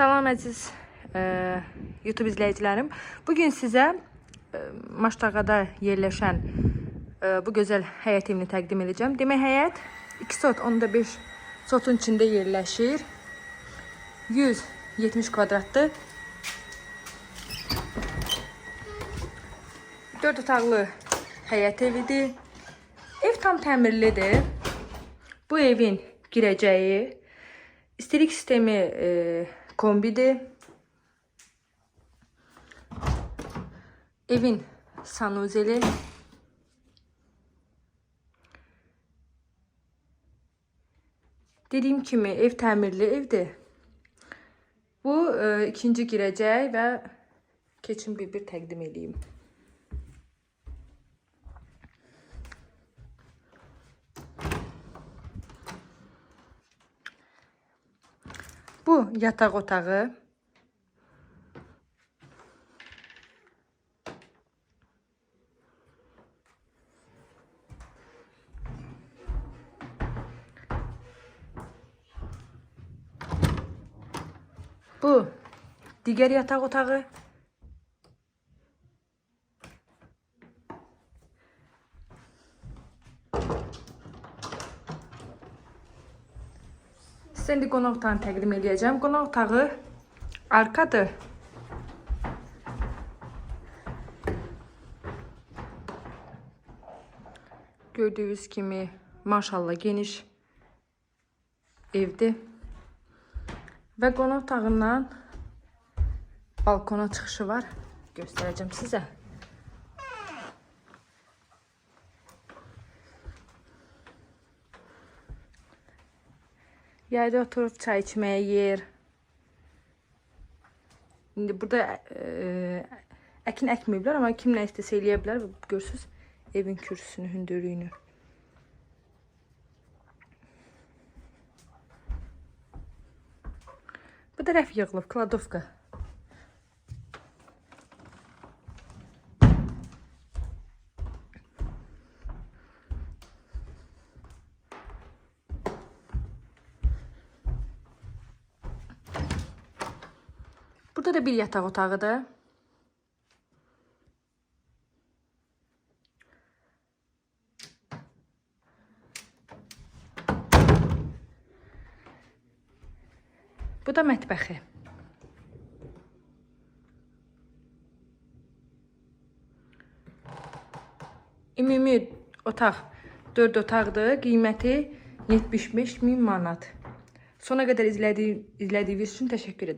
Salam əziz e, YouTube izləyicilərim. Bu gün sizə e, Maştağada yerləşən e, bu gözəl həyət evini təqdim edəcəm. Demək həyət 2 sot, onda 5 sotun içində yerləşir. 170 kvadratdır. 4 otaqlı həyət evidir. Ev tam təmirlidir. Bu evin girəcəyi istilik sistemi e, kombidir. Evin sanuzeli. Dediyim kimi ev təmirli evdir. Bu e, ikinci girəcək və keçin bir-bir təqdim edeyim. Bu yataq otağı. Bu diğer yatak otağı. Sizə indi qonaq otağını təqdim edəcəm. Qonaq otağı arkadır. Gördüyünüz kimi maşallah geniş evdir. Və qonaq otağından balkona çıxışı var. Göstərəcəm sizə. Yayda oturup çay içmeye yer. İndi burada e, əkin əkməyiblər, amma kim nə istəsə eləyə bilər. Evin kürsüsünü, hündürlüyünü. Bu da rəf yığılıb, kladovka. Burada da bir yataq otağıdır. Bu da mətbəxi. Ümumi otaq 4 otaqdır. Qiyməti 75 min manat. Sona qədər izlədiyi, izlədiyiniz üçün təşəkkür.